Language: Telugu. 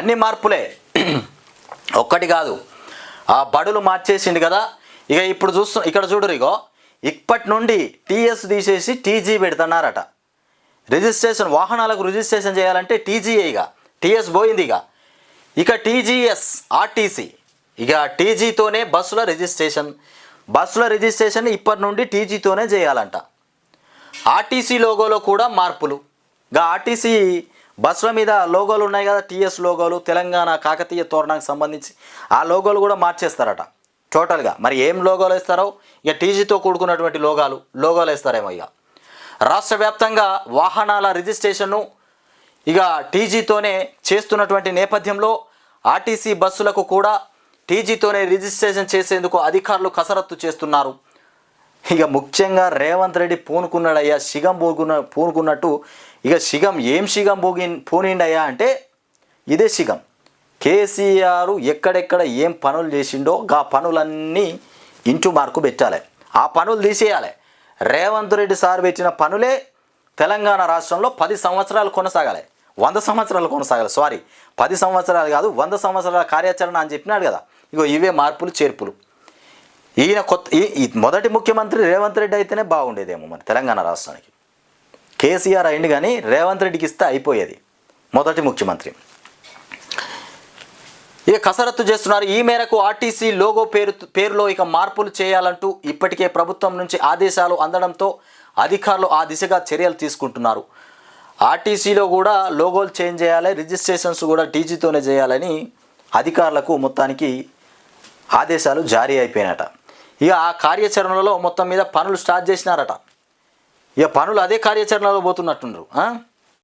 అన్ని మార్పులే. ఒక్కటి కాదు. ఆ బడులు మార్చేసిండు కదా. ఇక ఇప్పుడు చూస్తు ఇక్కడ చూడరు ఇగో. ఇప్పటి నుండి టీఎస్ తీసేసి టీజీ పెడుతున్నారట. రిజిస్ట్రేషన్ వాహనాలకు రిజిస్ట్రేషన్ చేయాలంటే టీజీఏ ఇక టీఎస్ పోయింది ఇక ఇక టీజీఎస్ ఆర్టీసీ. ఇక టీజీతోనే బస్సుల రిజిస్ట్రేషన్. బస్సుల రిజిస్ట్రేషన్ ఇప్పటి నుండి టీజీతోనే చేయాలంట. ఆర్టీసీ లోగోలో కూడా మార్పులు. ఇక ఆర్టీసీ బస్సుల మీద లోగోలు ఉన్నాయి కదా టీఎస్ లోగోలు తెలంగాణ కాకతీయ తోరణానికి సంబంధించి. ఆ లోగోలు కూడా మార్చేస్తారట టోటల్గా. మరి ఏం లోగోలు వేస్తారో? ఇక టీజీతో కూడుకున్నటువంటి లోగాలు లోగోలు వేస్తారేమో ఇక. రాష్ట్ర వ్యాప్తంగా వాహనాల రిజిస్ట్రేషన్ను ఇక టీజీతోనే చేస్తున్నటువంటి నేపథ్యంలో ఆర్టీసీ బస్సులకు కూడా టీజీతోనే రిజిస్ట్రేషన్ చేసేందుకు అధికారులు కసరత్తు చేస్తున్నారు. ఇక ముఖ్యంగా రేవంత్ రెడ్డి పూనుకున్నాడయ్యా శిగం పోగున్న పూనుకున్నట్టు ఇక శిగం ఏం శిగం పోగి పూనిండయ్యా అంటే ఇదే శిగం కేసీఆర్ ఎక్కడెక్కడ ఏం పనులు చేసిండో ఆ పనులన్నీ ఇంటూ మార్కు పెట్టాలి. ఆ పనులు తీసేయాలి. రేవంత్ రెడ్డి సార్ పెట్టిన పనులే తెలంగాణ రాష్ట్రంలో పది సంవత్సరాలు కొనసాగాలి. వంద సంవత్సరాలు కొనసాగాలి. సారీ పది సంవత్సరాలు కాదు వంద సంవత్సరాల కార్యాచరణ అని చెప్పినాడు కదా. ఇగో ఇవే మార్పులు చేర్పులు. ఈయన కొత్త ఈ- మొదటి ముఖ్యమంత్రి రేవంత్ రెడ్డి అయితేనే బాగుండేదేమో మన తెలంగాణ రాష్ట్రానికి. కేసీఆర్ అయింది కానీ రేవంత్ రెడ్డికి ఇస్తే అయిపోయేది మొదటి ముఖ్యమంత్రి. ఇక కసరత్తు చేస్తున్నారు. ఈ మేరకు ఆర్టీసీ లోగో పేరు పేరులో ఇక మార్పులు చేయాలంటూ ఇప్పటికే ప్రభుత్వం నుంచి ఆదేశాలు అందడంతో అధికారులు ఆ దిశగా చర్యలు తీసుకుంటున్నారు. ఆర్టీసీలో కూడా లోగోలు చేంజ్ చేయాలి రిజిస్ట్రేషన్స్ కూడా టీజీతోనే చేయాలని అధికారులకు మొత్తానికి ఆదేశాలు జారీ అయిపోయినట. ఇక ఆ కార్యాచరణలో మొత్తం మీద పనులు స్టార్ట్ చేసినారట. ఇక పనులు అదే కార్యాచరణలో పోతున్నట్టున్నారు